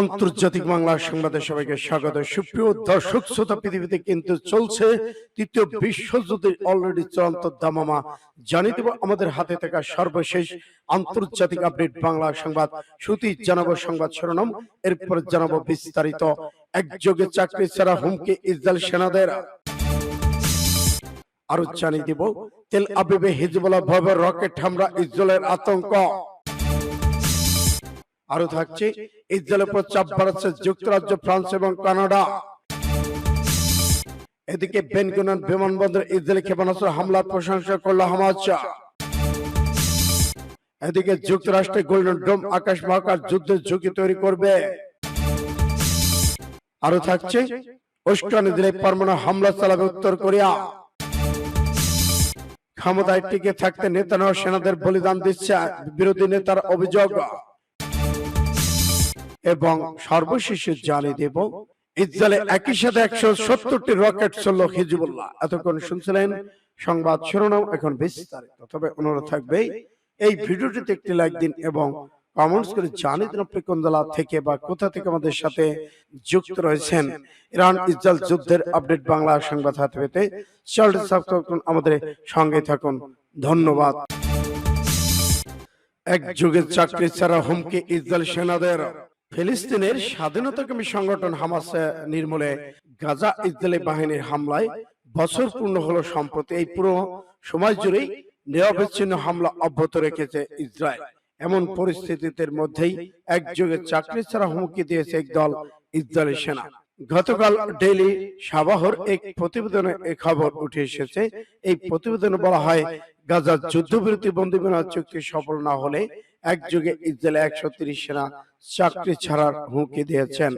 আন্তর্জাতিক বাংলা সংবাদে সবাইকে স্বাগত। সুপ্রিয় দর্শক, শ্রোতা, পৃথিবীতে কিন্তু চলছে তৃতীয় বিশ্বযুদ্ধের অলরেডি চূড়ান্ত দামামা। জানিয়ে দেব, আমাদের হাতে থাকা সর্বশেষ আন্তর্জাতিক আপডেট বাংলা সংবাদ। শুধু জানাব সংবাদ শিরোনাম, এরপর জানাব বিস্তারিত। একযোগে চাকরি ছাড়া হুমকি ইসরায়েল সেনাদের। আরও জানিয়ে দেব, তেল আবিবে হিজবুল্লাহ ভবে রকেট হামলা, ইসরায়েলের আতঙ্ক। আরও থাকছে ইসরায়েলের উপর চাপ বাড়াচ্ছে যুক্তরাজ্য ফ্রান্স এবং কানাডা। এদিকে বেনগুনান বিমানবন্দর ইসরায়েলি ক্ষেপণাস্ত্র হামলার প্রশংসা করল হামাজ এদিকে যুক্তরাষ্ট্রে গোল্ডেন ডোম আকাশ মহাকাশ যুদ্ধের ঝুঁকি তৈরি করবে। আরও থাকছে উস্কানি দিলে পারমাণু হামলা চালাবে উত্তর কোরিয়া। ক্ষমতায় টিকে থাকতে নেতানো সেনাদের বলিদান দিচ্ছে বিরোধী নেতার অভিযোগ। এবং সর্বশেষে জানিয়ে দেব। ইসরায়েলে একই সাথে একশো সত্তরটি রকেট চলল হিজবুল্লাহ। এতক্ষণ শুনছিলেন সংবাদ শিরোনাম এখন বিস্তারিত। তবে অনুরোধ থাকবে এই ভিডিওটিতে একটি লাইক দিন এবং কমেন্টস করে জানিয়ে দিন আপনি কোন জেলা থেকে বা কোথা থেকে আমাদের সাথে যুক্ত রয়েছেন। ইরান ইসরায়েল যুদ্ধের আপডেট বাংলা সংবাদ হাতে পেতে চ্যানেলটি সাবস্ক্রাইব করুন আমাদের সঙ্গে থাকুন। ধন্যবাদ। এক যুগের চাকরি ছাড়া হুমকি ইসরায়েল সেনাদের ফিলিস্তিনের স্বাধীনতাকামী সংগঠন হামাস নির্মূলে গাজা ইসরায়েলি বাহিনীর হামলায় বছর পূর্ণ হলো সম্প্রতি এই পুরো সময় জুড়েই নিরবিচ্ছিন্ন হামলা অব্যাহত রেখেছে ইসরায়েল। এমন পরিস্থিতির মধ্যেই একযোগে চাকরি ছাড়া হুমকি দিয়েছে একদল ইসরায়েলি সেনা। গতকাল ডেইলি সাবাহর এক প্রতিবেদনে এই খবর উঠে এসেছে। এই প্রতিবেদনে বলা হয় গাজার যুদ্ধবিরতি বন্দী বিনাশ চুক্তি সফল না হলে একযোগে ইসরায়েলে একশো তিরিশ সেনা চাকরি ছাড়ার হুমকি দিয়েছেন।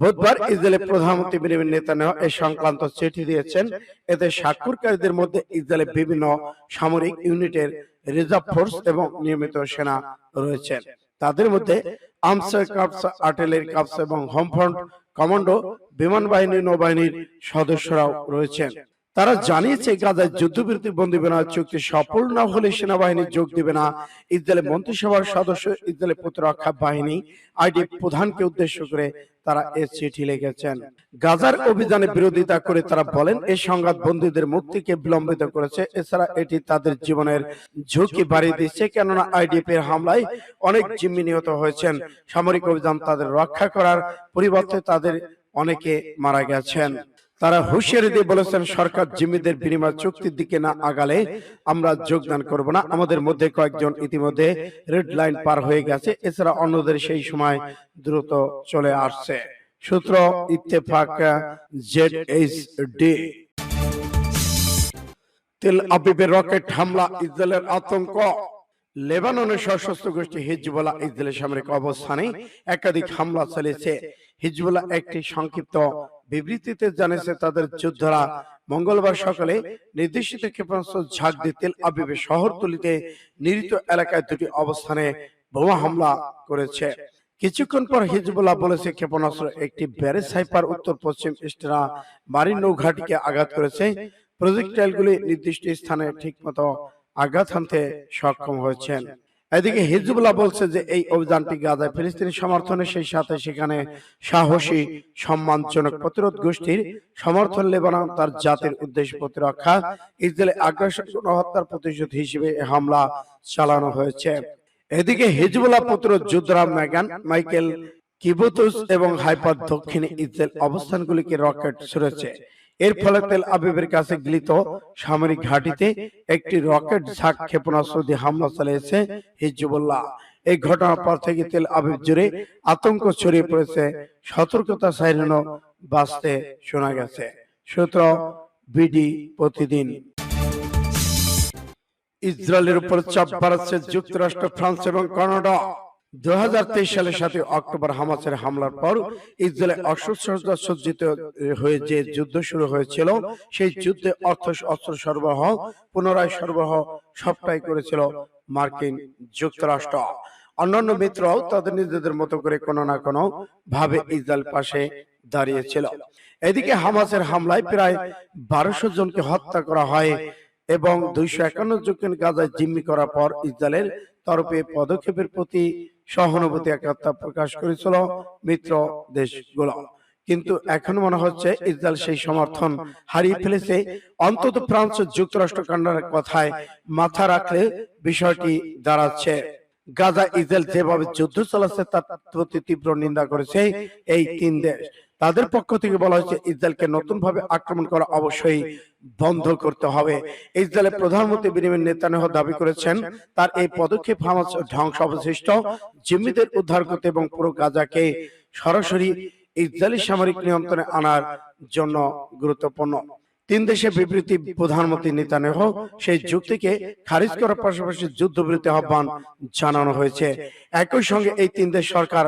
বুধবার ইসরায়েলের প্রধানমন্ত্রী বেনিয়ামিন নেতানিয়াহু এই সংক্রান্ত চিঠি দিয়েছেন। এতে স্বাক্ষরকারীদের মধ্যে ইসরায়েলের বিভিন্ন সামরিক ইউনিটের রিজার্ভ ফোর্স এবং নিয়মিত সেনা রয়েছে। তাদের মধ্যে আর্মসের কাপস আর্টিলারি কাপস এবং হোম ফ্রন্ট কমান্ডো বিমান বাহিনী নৌবাহিনীর সদস্যরাও রয়েছেন। তারা জানিয়েছে গাজায় যুদ্ধবিরতি বন্দী বিনাশ চুক্তি সফল না হলে সেনাবাহিনী যোগ দিবে না। ইসরায়েলের মন্ত্রিসভার সদস্য, ইসরায়েলের প্রতিরক্ষা বাহিনী, আইডি প্রধানকে উদ্দেশ্য করে তারা এ চিঠি লিখেছেন। গাজার অভিযানে বিরোধিতা করে তারা বলেন এই সংঘাত বন্দীদের মুক্তিকে বিলম্বিত করেছে। এছাড়া এটি তাদের জীবনের ঝুঁকি বাড়িয়ে দিচ্ছে, কেননা আইডিএফ এর হামলায় অনেক জিম্মি নিহত হয়েছেন। সামরিক অভিযান তাদের রক্ষা করার পরিবর্তে তাদের অনেকে মারা গেছেন। তারা হুঁশিয়ারি দিয়ে বলেছেন, সরকার জিম্মিদের বিনিময় চুক্তির দিকে না আগালে আমরা যোগদান করব না। আমাদের মধ্যে কয়েকজন ইতিমধ্যে রেড লাইন পার হয়ে গেছে। এছাড়া অন্যদের সেই সময় দ্রুত চলে আসছে। সূত্র ইত্তেফাক, জেড এইচ ডি। তেল আবিবের রকেট হামলা, ইসরায়েলের আতঙ্ক। লেবাননের সশস্ত্র গোষ্ঠী হিজবুল্লাহ ইসরায়েলের সামরিক অবস্থানে একাধিক হামলা চালিয়েছে। হিজবুল্লাহ একটি সংক্ষিপ্ত বিবৃতিতে জানিয়েছে তাদের যোদ্ধারা মঙ্গলবার সকালে নির্দেশিত ক্ষেপণাস্ত্র ঝাঁক দিয়ে তেল আবিবের শহরতলিতে নিরিত এলাকায় দুটি অবস্থানে বোমা হামলা করেছে। কিছুক্ষণ পর হিজবুল্লাহ বলেছে, ক্ষেপণাস্ত্র একটি ব্যারেজ সাইপার উত্তর পশ্চিম ইস্টারা মারিন নৌঘাটিকে আঘাত করেছে। প্রজেক্টাইলগুলি নির্দিষ্ট স্থানে ঠিকমতো আঘাত হানতে সক্ষম হয়েছেন। এদিকে হিজবুল্লাহ বলছে যে এই অভিযানটি গাজায় ফিলিস্তিনি সমর্থনে সেই সাথে সেখানে সাহসী, সম্মানজনক প্রতিরোধ গোষ্ঠীর সমর্থন লেবানন তার জাতির উদ্দেশ্য প্রতিরক্ষা ইসরায়েলে আগ্রাসন গণহত্যার প্রতিশোধ হিসেবে হামলা চালানো হয়েছে। এদিকে হিজবুল্লাহ প্রতিরোধ যোদ্ধারা ম্যাগান মাইকেল কিবুতুস এবং হাইপার দক্ষিণে ইসরায়েল অবস্থানগুলিকে রকেট ছুড়েছে। এর ফলে তেল আবিবের কাছে গৃহীত সামরিক ঘাঁটিতে একটি রকেট ঝাঁক ক্ষেপণাস্ত্র দিয়ে হামলা চালিয়েছে হিজবুল্লাহ। এই ঘটনার পর থেকে তেল আবিব জুড়ে আতঙ্ক ছড়িয়ে পড়েছে। সতর্কতা সাইরেনও বাঁচতে শোনা গেছে। সূত্র বিডি প্রতিদিন। ইসরায়েলের উপর চাপ বাড়াচ্ছে যুক্তরাষ্ট্র ফ্রান্স এবং কানাডা। দু হাজার তেইশ সালের সাথে অক্টোবর হামাসের হামলার পর ইসরায়েলে অস্ত্রসজ্জা সজ্জিত হয়ে যে যুদ্ধ শুরু হয়েছিল, সেই যুদ্ধে অর্থ অস্ত্র সরবরাহ পুনরায় সরবরাহ সবটাই করেছিল মার্কিন যুক্তরাষ্ট্র। অন্যান্য তাদের নিজেদের মতো করে কোনো না কোনো ভাবে ইসরায়েল পাশে দাঁড়িয়েছিল। এদিকে হামাসের হামলায় প্রায় বারোশো জনকে হত্যা করা হয় এবং দুইশো একান্ন জনকে গাজায় জিম্মি করার পর ইসরায়েলের তরফে পদক্ষেপের প্রতি সহানুভূতি একাত্তা প্রকাশ করেছিল মিত্র দেশগুলো। কিন্তু এখন মনে হচ্ছে ইসরায়েল সেই সমর্থন হারিয়ে ফেলেছে। অন্তত ফ্রান্স যুক্তরাষ্ট্র কান্ডার কথায় মাথা রাখলে বিষয়টি দাঁড়াচ্ছে। গাজা ইসরায়েল যেভাবে যুদ্ধ চালাচ্ছে, তার প্রতি তীব্র নিন্দা করেছে এই তিন দেশ। তাদের পক্ষ থেকে বলা হয়েছে ইসরায়েলকে নতুন ভাবে আক্রমণ করা অবশ্যই বন্ধ করতে হবে। ইসরায়েলের প্রধানমন্ত্রী বিনিময় নেতানিয়াহু দাবি করেছেন তার এই পদক্ষেপ হামাস ধ্বংস অবশিষ্ট জিম্মিদের উদ্ধার করতে এবং পুরো গাজাকে সরাসরি ইসরায়েলি সামরিক নিয়ন্ত্রণে আনার জন্য গুরুত্বপূর্ণ। তিন দেশে বিবৃতি প্রধানমন্ত্রী নেতানিয়াহু সেই যুক্তিকে খারিজ করার পাশাপাশি যুদ্ধবিরতি আহ্বান জানানো হয়েছে। একই সঙ্গে এই তিন দেশ সরকার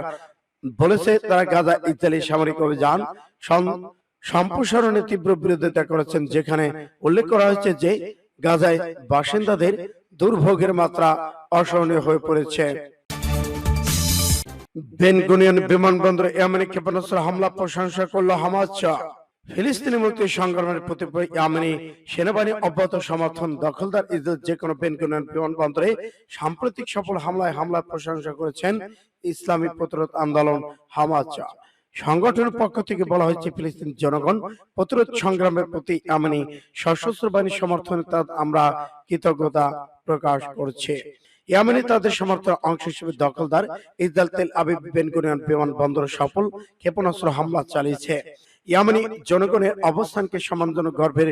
বলেছে তারা গাজা ইসরায়েলি সামরিক অভিযান সম- সম্প্রসারণে তীব্র বিরোধিতা করেছেন যেখানে উল্লেখ করা হয়েছে যে গাজায় বাসিন্দাদের দুর্ভোগের মাত্রা অসহনীয় হয়ে পড়েছে। বেনগুনিয়ান বিমানবন্দরে ইয়ামেনি ক্ষেপণাস্ত্র হামলা প্রশংসা করল হামাস ফিলিস্তিনি মুক্তি সংগ্রামের প্রতি ইয়ামেনি সেনাবাহিনী অব্যাহত সমর্থন দখলদার ইসরায়েল যে কোনো বেনগুনিয়ান বিমানবন্দরে সাম্প্রতিক সফল হামলায় হামলার প্রশংসা করেছেন ইসলামী প্রতিরোধ আন্দোলন হামাস সংগঠনের পক্ষ থেকে বলা হয়েছে ফিলিস্তিন জনগণ প্রতিরোধ সংগ্রামের প্রতি ইয়ামেনি সশস্ত্র বাহিনীর সমর্থনে তা আমরা কৃতজ্ঞতা প্রকাশ করছে। ইয়ামেনি তাদের সমর্থন অংশ হিসেবে দখলদার ইসরায়েল তেল আবিব বেনগুনিয়ান বিমানবন্দর সফল ক্ষেপণাস্ত্র হামলা চালিয়েছে। ইয়ামেনি জনগণের অবস্থানকে সম্মানজনক গর্বের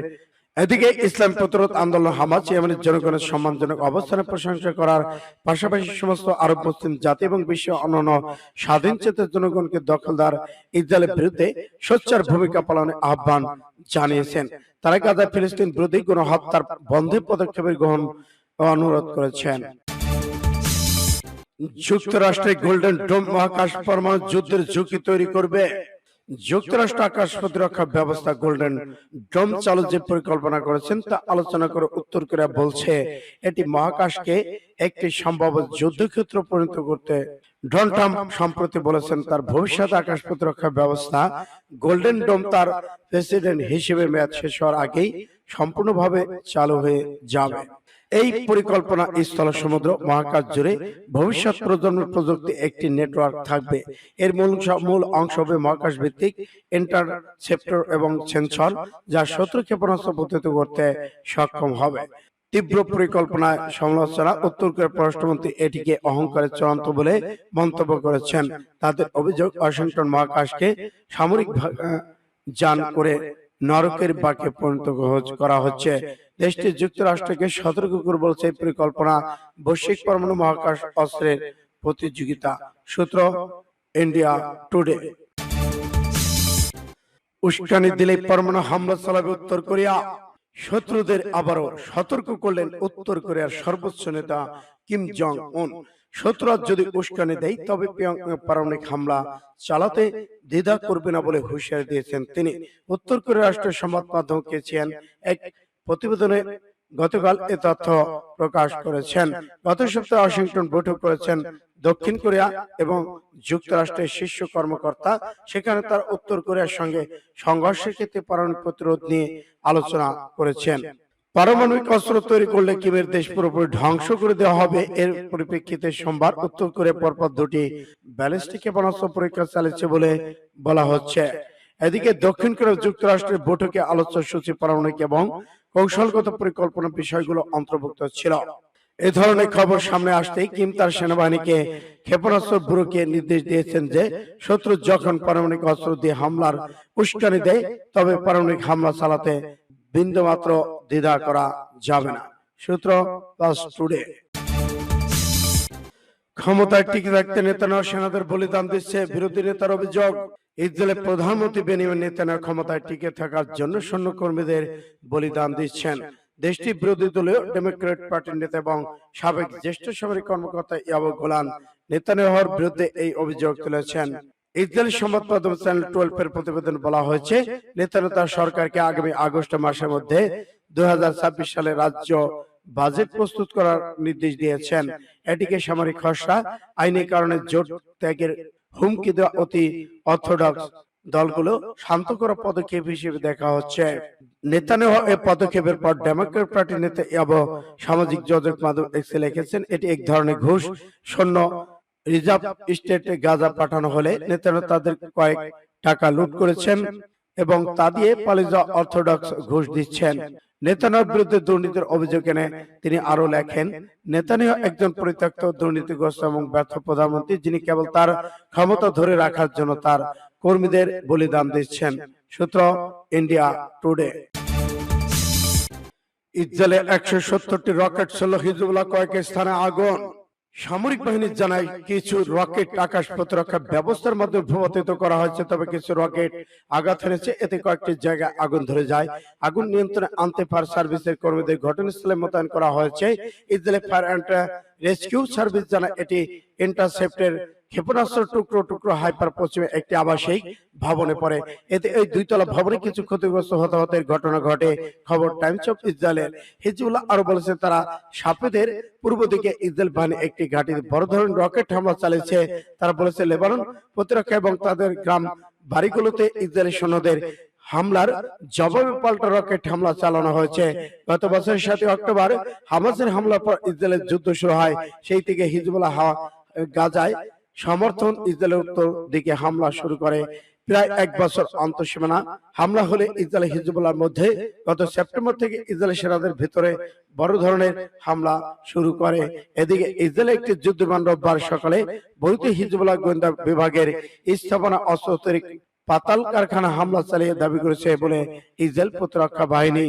এদিকে ইসলাম প্রতিরোধ আন্দোলন হামাস ইয়ামেনের জনগণের সম্মানজনক অবস্থানের প্রশংসা করার পাশাপাশি সমস্ত আরব মুসলিম জাতি এবং বিশ্ব অন্যান্য স্বাধীন চেতের জনগণকে দখলদার ইসরায়েলের বিরুদ্ধে সোচ্চার ভূমিকা পালনের আহ্বান জানিয়েছেন। তারা গাজা ফিলিস্তিন বিরোধী গণহত্যার বন্ধে পদক্ষেপের গ্রহণ অনুরোধ করেছেন। যুক্তরাষ্ট্রের গোল্ডেন ডোম মহাকাশ পরমাণু যুদ্ধের ঝুঁকি তৈরি করবে। যুক্তরাষ্ট্র আকাশ প্রতিরক্ষা ব্যবস্থা গোল্ডেন ডোম চালু যে পরিকল্পনা করেছেন, তা আলোচনা করে উত্তর কোরিয়া বলছে, এটি মহাকাশকে একটি সম্ভাব্য যুদ্ধক্ষেত্র পরিণত করতে ডোনাল্ড ট্রাম্প সম্প্রতি বলেছেন, তার ভবিষ্যৎ আকাশ প্রতিরক্ষা ব্যবস্থা গোল্ডেন ডোম তার প্রেসিডেন্ট হিসেবে মেয়াদ শেষ হওয়ার আগেই সম্পূর্ণভাবে চালু হয়ে যাবে। এই পরিকল্পনা স্থল সমুদ্র, মহাকাশ জুড়ে ভবিষ্যৎ প্রজন্মের প্রযুক্তি একটি নেটওয়ার্ক থাকবে। এর মূল মূল অংশ হবে মহাকাশ ভিত্তিক ইন্টারসেপ্টর এবং সেন্সর যা শত্রু ক্ষেপণাস্ত্র প্রতিহত করতে সক্ষম হবে। তীব্র পরিকল্পনায় সমালোচনা, উত্তর কোরিয়ার পররাষ্ট্রমন্ত্রী এটিকে অহংকারের চূড়ান্ত বলে মন্তব্য করেছেন। তাদের অভিযোগ, ওয়াশিংটন মহাকাশকে সামরিক যান করে নরকের বাক্যে পরিণত করা হচ্ছে। দেশটি যুক্তরাষ্ট্রকে সতর্ক করে বলছে পরিকল্পনা। বৈশ্বিক পরমাণু মহাকাশ অস্ত্রের প্রতিযোগিতা। সূত্র ইন্ডিয়া টুডে। উস্কানি দিলে পরমাণু হামলা চালাবে উত্তর কোরিয়া। শত্রুদের আবারও সতর্ক করলেন উত্তর কোরিয়ার সর্বোচ্চ নেতা কিম জং উন শত্রুরা যদি উস্কানি দেয় তবে পারমাণবিক হামলা চালাতে দ্বিধা করবে না বলে হুঁশিয়ারি দিয়েছেন তিনি। উত্তর কোরিয়ার রাষ্ট্রের সংবাদ মাধ্যমকে চেয়েন এক প্রতিবেদনে গতকাল এ তথ্য প্রকাশ করেছেন। গত সপ্তাহে ওয়াশিংটন বৈঠক করেছেন দক্ষিণ কোরিয়া এবং যুক্তরাষ্ট্রের শীর্ষ কর্মকর্তা। সেখানে তার উত্তর কোরিয়ার সঙ্গে সংঘর্ষের ক্ষেত্রে পারমাণবিক প্রতিরোধ নিয়ে আলোচনা করেছেন। পারমাণবিক অস্ত্র তৈরি করলে কিমের দেশ পুরোপুরি ধ্বংস করে দেওয়া হবে। এর পরিপ্রেক্ষিতে সোমবার উত্তর কোরিয়া পরপর দুটি ব্যালিস্টিক ক্ষেপণাস্ত্র পরীক্ষা চালিয়েছে বলে বলা হচ্ছে। এদিকে দক্ষিণ কোরিয়া যুক্তরাষ্ট্রের বৈঠকে আলোচ্য সূচি পারমাণবিক এবং কৌশলগত পরিকল্পনা বিষয়গুলো অন্তর্ভুক্ত ছিল। এ ধরনের খবর সামনে আসতেই কিম তার সেনাবাহিনীকে ক্ষেপণাস্ত্র ব্যুরোকে নির্দেশ দিয়েছেন যে শত্রু যখন পারমাণবিক অস্ত্র দিয়ে হামলার উস্কানি দেয়, তবে পারমাণবিক হামলা চালাতে বিন্দুমাত্র দ্বিধা করা যাবে না। সূত্র প্লাস টুডে ক্ষমতায় টিকে থাকতে নেতানিয়াহু সেনাদের বলিদান দিচ্ছে বিরোধী নেতার অভিযোগ। ইসরায়েলের প্রধানমন্ত্রী বেনিয়ামিন নেতানিয়াহু ক্ষমতায় টিকে থাকার জন্য সৈন্যকর্মীদের বলিদান দিচ্ছেন। দেশটি বিরোধী দলীয় ডেমোক্রেট পার্টির নেতা এবং সাবেক জ্যেষ্ঠ সামরিক কর্মকর্তা ইয়াবু গোলান নেতানিয়াহুর বিরুদ্ধে এই অভিযোগ তুলেছেন। ইসরায়েলি সংবাদ মাধ্যম চ্যানেল টুয়েলভ এর প্রতিবেদন বলা হয়েছে নেতানিয়াহু তার সরকারকে আগামী আগস্ট মাসের মধ্যে দুই সালে রাজ্য বাজেট প্রস্তুত করার নির্দেশ দিয়েছেন। এটিকে সামরিক খসড়া আইনি কারণে জোট ত্যাগের হুমকি দেওয়া অতি অর্থোডক্স দলগুলো শান্ত করা পদক্ষেপ হিসেবে দেখা হচ্ছে। এই পদক্ষেপের পর ডেমোক্রেট পার্টি নেতা ইয়াব সামাজিক যোগাযোগ মাধ্যম এক্সে লিখেছেন এটি এক ধরনের ঘুষ শূন্য রিজার্ভ স্টেটে গাঁজা পাঠানো হলে নেতারা তাদের কয়েক টাকা লুট করেছেন এবং তা দিয়ে যাওয়া অর্থোডক্স ঘুষ দিচ্ছেন। নেতানিয়ার বিরুদ্ধে দুর্নীতির অভিযোগ এনে তিনি আরও লেখেন নেতানিয়া একজন পরিত্যক্ত দুর্নীতিগ্রস্ত এবং ব্যর্থ প্রধানমন্ত্রী যিনি কেবল তার ক্ষমতা ধরে রাখার জন্য তার কর্মীদের বলিদান দিচ্ছেন। সূত্র ইন্ডিয়া টুডে। ইসরায়েলে একশো সত্তরটি রকেট ছিল, হিজবুল্লাহ কয়েক স্থানে আগুন। সামরিক বাহিনী জানায় কিছু রকেট আকাশ প্রতিরক্ষা ব্যবস্থার মধ্যে ভূপাতিত করা হয়েছে তবে কিছু রকেট আঘাত হেনেছে। এতে কয়েকটি জায়গায় আগুন ধরে যায়। আগুন নিয়ন্ত্রণে আনতে ফায়ার সার্ভিসের কর্মীদের ঘটনাস্থলে মোতায়েন করা হয়েছে। Israel fire and rescue service জানায় এটি ইন্টারসেপ্টের ক্ষেপণাস্ত্র টুকরো টুকরো হাইপার পশ্চিমে একটি আবাসিক ভবনে পড়ে। এতে এই দুইতলা ভবনে কিছু ক্ষতিগ্রস্ত হতাহতের ঘটনা ঘটে। খবর টাইমস অফ ইসরায়েলের হিজবুল্লাহ আরও বলেছে তারা সাপেদের পূর্ব দিকে ইসরায়েল বাহিনী একটি ঘাঁটিতে বড় ধরনের রকেট হামলা চালিয়েছে। তারা বলেছে, লেবানন প্রতিরক্ষা এবং তাদের গ্রাম বাড়িগুলোতে ইসরায়েলি সৈন্যদের হামলার জবাবে পাল্টা রকেট হামলা চালানো হয়েছে। গত বছরের সাথে অক্টোবর হামাসের হামলার পর ইসরায়েলের যুদ্ধ শুরু হয়। সেই থেকে হিজবুল্লাহ গাজায় সমর্থন ইসরায়েলের উত্তর দিকে হামলা শুরু করে প্রায় এক বছর অন্তঃসীমানা হামলা হলে ইসরায়েল হিজবুল্লাহর মধ্যে গত সেপ্টেম্বর থেকে ইসরায়েল সেনাদের ভিতরে বড় ধরনের হামলা শুরু করে। এদিকে ইসরায়েল একটি যুদ্ধ বিমান রোববার সকালে বৈধ হিজবুল্লাহ গোয়েন্দা বিভাগের স্থাপনা অস্ত্র তৈরি পাতাল কারখানা হামলা চালিয়ে দাবি করেছে বলে ইসরায়েল প্রতিরক্ষা বাহিনী।